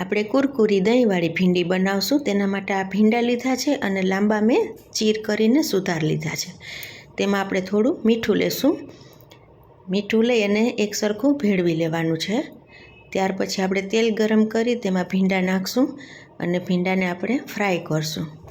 આપણે કુરકુરી દહીંવાળી ભીંડી બનાવશું. તેના માટે આ ભીંડા લીધા છે અને લાંબા મેં ચીર કરીને સુધાર લીધા છે. તેમાં આપણે થોડું મીઠું લેશું. મીઠું લઈ અને એક સરખું ભેળવી લેવાનું છે. ત્યાર પછી આપણે તેલ ગરમ કરી તેમાં ભીંડા નાખશું અને ભીંડાને આપણે ફ્રાય કરશું.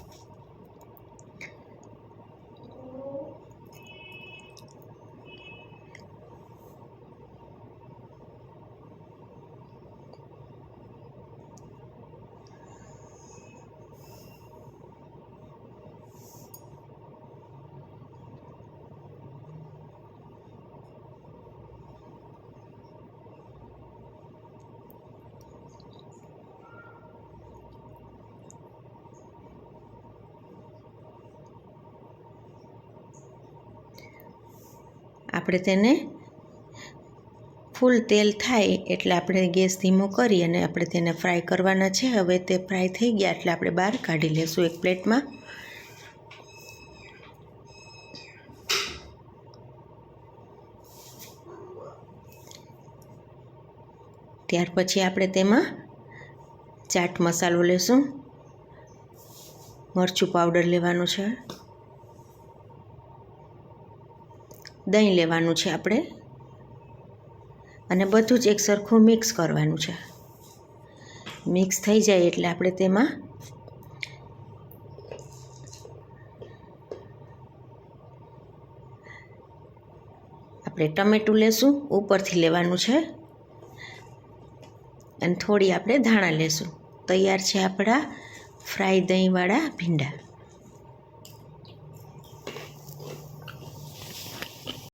આપણે તેને ફૂલ તેલ થાય એટલે આપણે ગેસ ધીમો કરી અને આપણે તેને ફ્રાય કરવાના છે. હવે તે ફ્રાય થઈ ગયા એટલે આપણે બહાર કાઢી લેશું એક પ્લેટમાં. ત્યાર પછી આપણે તેમાં ચાટ મસાલો લેશું. મરચું પાવડર લેવાનું છે. દહીં લેવાનું છે આપણે. અને બધું જ એક સરખું મિક્સ કરવાનું છે. મિક્સ થઈ જાય એટલે આપણે તેમાં આપણે ટમેટું લેશું, ઉપરથી લેવાનું છે. અને થોડી આપણે ધાણા લેશું. તૈયાર છે આપણા ફ્રાય દહીંવાળા ભીંડા.